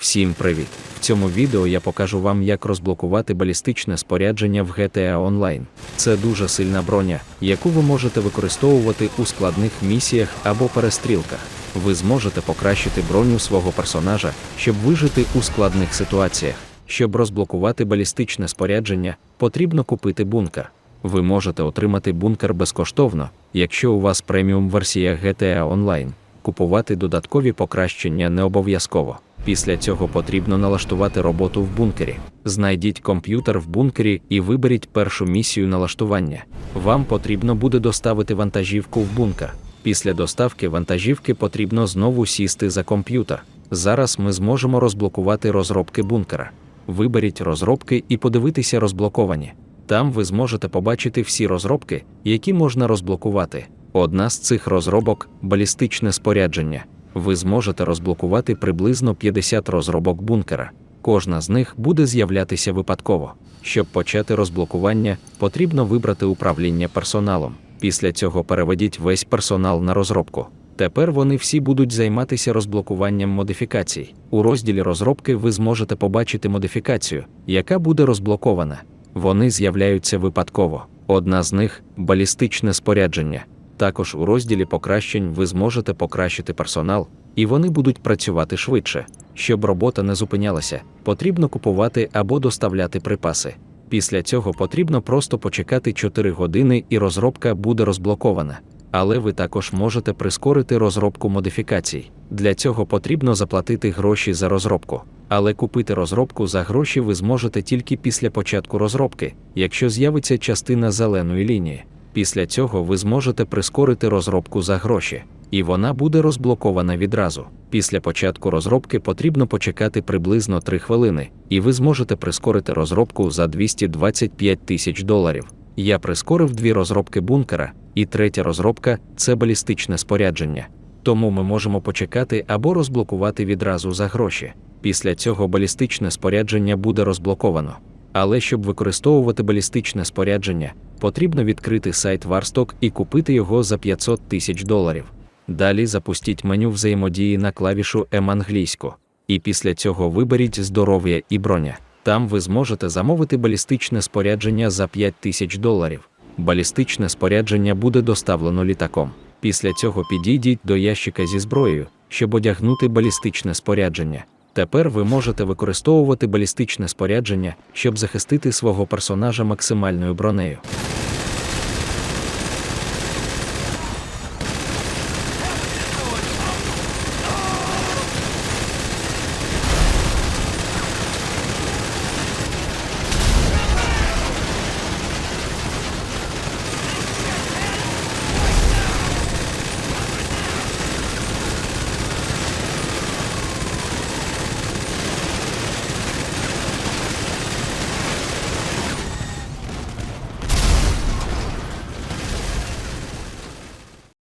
Всім привіт! В цьому відео я покажу вам, як розблокувати балістичне спорядження в GTA Online. Це дуже сильна броня, яку ви можете використовувати у складних місіях або перестрілках. Ви зможете покращити броню свого персонажа, щоб вижити у складних ситуаціях. Щоб розблокувати балістичне спорядження, потрібно купити бункер. Ви можете отримати бункер безкоштовно, якщо у вас преміум версія GTA Online. Купувати додаткові покращення не обов'язково. Після цього потрібно налаштувати роботу в бункері. Знайдіть комп'ютер в бункері і виберіть першу місію налаштування. Вам потрібно буде доставити вантажівку в бункер. Після доставки вантажівки потрібно знову сісти за комп'ютер. Зараз ми зможемо розблокувати розробки бункера. Виберіть розробки і подивитися розблоковані. Там ви зможете побачити всі розробки, які можна розблокувати. Одна з цих розробок балістичне спорядження. Ви зможете розблокувати приблизно 50 розробок бункера. Кожна з них буде з'являтися випадково. Щоб почати розблокування, потрібно вибрати управління персоналом. Після цього переведіть весь персонал на розробку. Тепер вони всі будуть займатися розблокуванням модифікацій. У розділі розробки ви зможете побачити модифікацію, яка буде розблокована. Вони з'являються випадково. Одна з них балістичне спорядження. Також у розділі покращень ви зможете покращити персонал, і вони будуть працювати швидше. Щоб робота не зупинялася, потрібно купувати або доставляти припаси. Після цього потрібно просто почекати 4 години і розробка буде розблокована. Але ви також можете прискорити розробку модифікацій. Для цього потрібно заплатити гроші за розробку. Але купити розробку за гроші ви зможете тільки після початку розробки, якщо з'явиться частина зеленої лінії. Після цього ви зможете прискорити розробку за гроші, і вона буде розблокована відразу. Після початку розробки потрібно почекати приблизно 3 хвилини, і ви зможете прискорити розробку за 225 тисяч доларів. Я прискорив дві розробки бункера, і третя розробка це балістичне спорядження. Тому ми можемо почекати або розблокувати відразу за гроші. Після цього балістичне спорядження буде розблоковано. Але щоб використовувати балістичне спорядження, потрібно відкрити сайт Warstock і купити його за 500 тисяч доларів. Далі запустіть меню взаємодії на клавішу М англійську, і після цього виберіть здоров'я і броня. Там ви зможете замовити балістичне спорядження за 5 тисяч доларів. Балістичне спорядження буде доставлено літаком. Після цього підійдіть до ящика зі зброєю, щоб одягнути балістичне спорядження. Тепер ви можете використовувати балістичне спорядження, щоб захистити свого персонажа максимальною бронею.